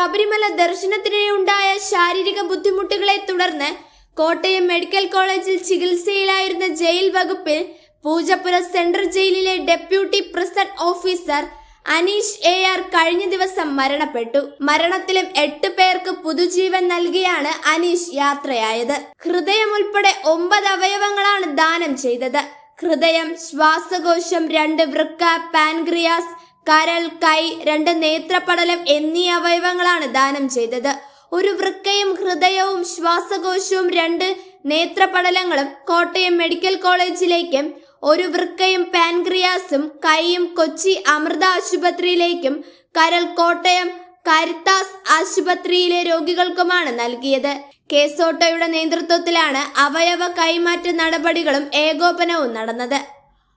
ശബരിമല ദർശനത്തിനിടെയുണ്ടായ ശാരീരിക ബുദ്ധിമുട്ടുകളെ തുടർന്ന് കോട്ടയം മെഡിക്കൽ കോളേജിൽ ചികിത്സയിലായിരുന്ന ജയിൽ വകുപ്പിൽ പൂജപ്പുര സെൻട്രൽ ജയിലിലെ deputy prison officer Aneesh A R കഴിഞ്ഞ ദിവസം മരണപ്പെട്ടു. മരണത്തിലും എട്ട് പേർക്ക് പുതുജീവൻ നൽകിയാണ് അനീഷ് യാത്രയായത്. ഹൃദയം ഉൾപ്പെടെ ഒമ്പത് അവയവങ്ങളാണ് ദാനം ചെയ്തത്. ഹൃദയം ശ്വാസകോശം രണ്ട് വൃക്ക പാൻക്രിയാസ് കരൾ കൈ രണ്ട് നേത്രപടലം എന്നീ അവയവങ്ങളാണ് ദാനം ചെയ്തത്. ഒരു വൃക്കയും ഹൃദയവും ശ്വാസകോശവും രണ്ട് നേത്രപടലങ്ങളും കോട്ടയം മെഡിക്കൽ കോളേജിലേക്കും ഒരു വൃക്കയും പാൻക്രിയാസും കൈയും കൊച്ചി അമൃത ആശുപത്രിയിലേക്കും കരൾ കോട്ടയം കരിത്താസ് ആശുപത്രിയിലെ രോഗികൾക്കുമാണ് നൽകിയത്. കേസോട്ടോയുടെ നേതൃത്വത്തിലാണ് അവയവ കൈമാറ്റ നടപടികളും ഏകോപനവും നടന്നത്.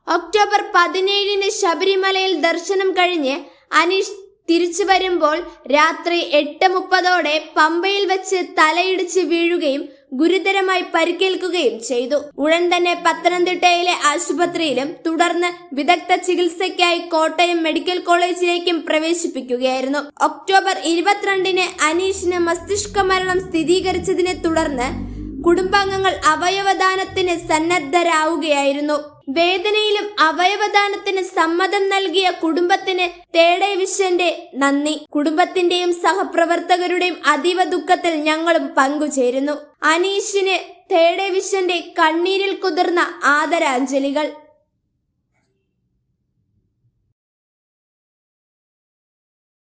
ഒക്ടോബർ പതിനേഴിന് ശബരിമലയിൽ ദർശനം കഴിഞ്ഞ് അനീഷ് തിരിച്ചു വരുമ്പോൾ രാത്രി എട്ട് മുപ്പതോടെ പമ്പയിൽ വെച്ച് തലയിടിച്ച് വീഴുകയും ഗുരുതരമായി പരിക്കേൽക്കുകയും ചെയ്തു. ഉടൻ തന്നെ പത്തനംതിട്ടയിലെ ആശുപത്രിയിലും തുടർന്ന് വിദഗ്ധ ചികിത്സയ്ക്കായി കോട്ടയം മെഡിക്കൽ കോളേജിലേക്കും പ്രവേശിപ്പിക്കുകയായിരുന്നു. ഒക്ടോബർ ഇരുപത്തിരണ്ടിന് അനീഷിന് മസ്തിഷ്ക മരണം സ്ഥിരീകരിച്ചതിനെ തുടർന്ന് കുടുംബാംഗങ്ങൾ അവയവദാനത്തിന് സന്നദ്ധരാവുകയായിരുന്നു. വേദനയിലും അവയവദാനത്തിന് സമ്മതം നൽകിയ കുടുംബത്തിന് തേടേ വിശ്വന്റെ നന്ദി. കുടുംബത്തിന്റെയും സഹപ്രവർത്തകരുടെയും അതീവ ദുഃഖത്തിൽ ഞങ്ങളും പങ്കുചേരുന്നു. അനീഷിന് തേടേ വിശ്വന്റെ കണ്ണീരിൽ കുതിർന്ന ആദരാഞ്ജലികൾ.